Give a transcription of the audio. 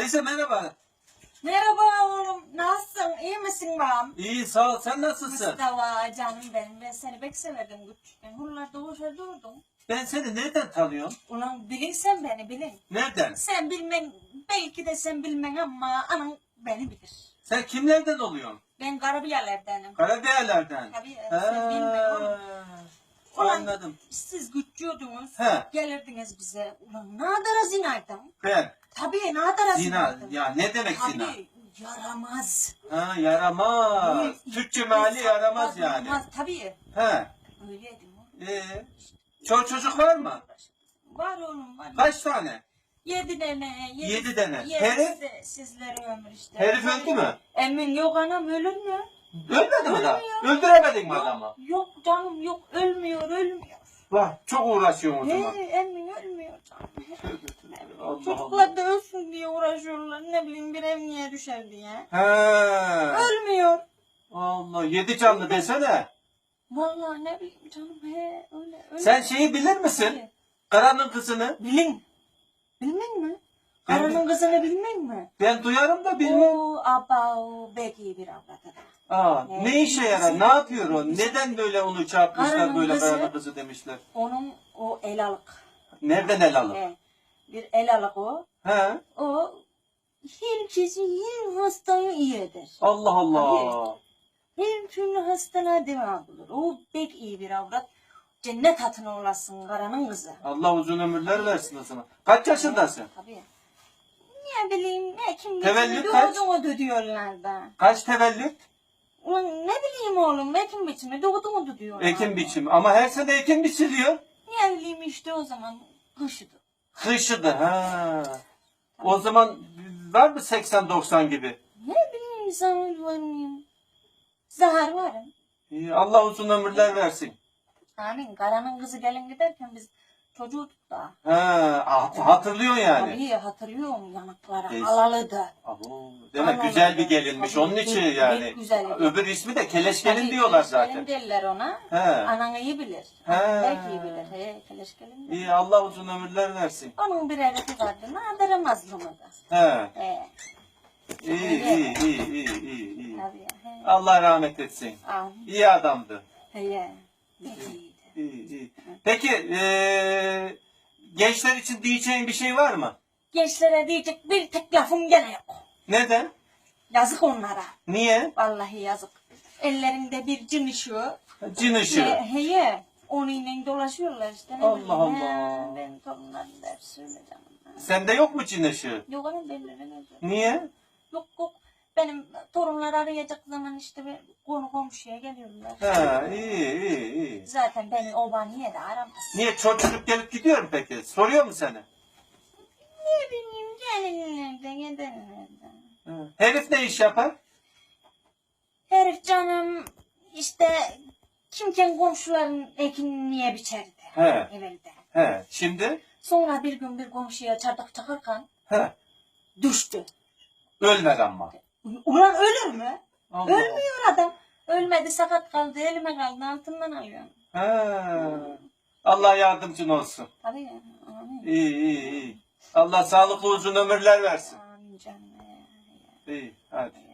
Teyze merhaba. Merhaba oğlum. Nasılsın? İyi misin babam? İyi sağ ol. Sen nasılsın? Mustafa canım benim. Ben seni pek severdim küçükken. Buralarda hoşa durdum. Ben seni nereden tanıyorum? Ulan bilin sen beni bilin. Nereden? Sen bilmen, belki de sen bilmen ama anam beni bilir. Sen kimlerden oluyorsun? Ben Karabiyalardanım. Karabiyalardan. Tabii, sen bilmiyorum. Ulan Anladım. siz küçüğüydünüz. He. Gelirdiniz bize. Ulan ne kadar zinaydım. Ben. Tabii ne kadar Zina. Ya ne demek zina? Tabii yaramaz. Ha yaramaz. Tabii. Türkçe meali yaramaz yani. Tabii. He. Öyleydim o. Ee, çok çocuk var mı? Var oğlum var. Kaç tane? Yedi tane. Yedi tane. Herif? de sizlere ömür işte. Herif öldü mü? Emin yok anam ölür mü? Ölmedi mi? Ölmüyor. Öldüremedin mi adamı? Yok canım yok ölmüyor ölmüyor. Bak çok uğraşıyorsun o zaman. Emin ölmüyor canım. Çocuklar da ölsün diye uğraşıyorlar. Ne bileyim bir ev niye düşer diye. He. Ölmüyor. Allah yedi canlı desene. Vallahi ne bileyim canım he öyle öyle. Sen şeyi bilir misin? Karanın kızını. Bilin. Bilmen mi? Ben Karının kızını bilmen mi? Ben duyarım da bilmem. O abao belki bir avratıdır. Aa, Ne? ne işe yarar? Ne yapıyor o? Neden böyle onu çarpmışlar Karanın böyle kızı. karanın kızı demişler? Onun o el alık. Nereden el alır? He, bir el alık o. He? O herkesi her hastayı iyi eder. Allah Allah. Her türlü hastalığa deva bulur. O pek iyi bir avrat. Cennet hatına olasın karanın kızı. Allah uzun ömürler versin o zaman. Kaç yaşındasın? Tabii. Ne bileyim ne kim Tevellüt biçimi kaç? doğdu diyorlar da. Kaç tevellüt? Ulan ne bileyim oğlum ekim biçimi doğdu diyorlar. Ekim biçimi. Ama her sene ekim biçiliyor. Ne bileyim işte o zaman kışıdı. Kışıdı. Ha. O zaman var mı 80-90 gibi? Ne bileyim sana varım. Zahar varım. İyi, Allah uzun ömürler versin. Amin. Karanın kızı gelin giderken biz çocuğuk da. Ha, ah, hatırlıyorsun yani. Tabii hatırlıyorum yanakları Neyse. alalıdı. Abo, demek Allah'ım güzel bir gelinmiş. Tabii, Onun için pek yani. güzel. Öbür ismi de keleş gelin Tabii, diyorlar zaten. derler ona. He. Anan iyi bilir. He. Belki iyi bilir. He, keleş gelin der. İyi Allah uzun ömürler versin. Onun bir herifi vardı. Nadir Mazlum'u da. He. He. İyi iyi iyi iyi iyi. iyi. Tabii. He. Allah rahmet etsin. Amin. İyi adamdı. He. He. Peki eee, gençler için diyeceğin bir şey var mı? Gençlere diyecek bir tek lafım gene yok. Neden? Yazık onlara. Niye? Vallahi yazık. Ellerinde bir cin ışığı. Cin ışığı. He, heye. Onunla dolaşıyorlar işte. Ne Allah bileyim, Allah. he, Ben torunlarım der söyleyeceğim. Sende yok mu cin ışığı? Yok hanım belli ne Niye? Yok yok. Benim torunlar arayacak zaman işte bir konu komşuya geliyorlar. Ha iyi iyi iyi. Zaten beni oba niye de aramaz. Niye çocuk gelip gidiyor mu peki? Soruyor mu seni? Ne bileyim gelinlerden gidenlerden. Herif ne iş yapar? Herif canım işte kimken komşuların ekin niye biçerdi. He. Evvelde. He. Şimdi? Sonra bir gün bir komşuya çardak çakırken He. düştü. Ölmedi ama. Ulan ölür mü? Allah Ölmüyor adam. Ölmedi sakat kaldı elime kaldı altından alıyorum. He. Allah yardımcın olsun. Tabii ya. Amin. İyi iyi iyi. Allah sağlıklı uzun ömürler versin. Amin canım. İyi hadi.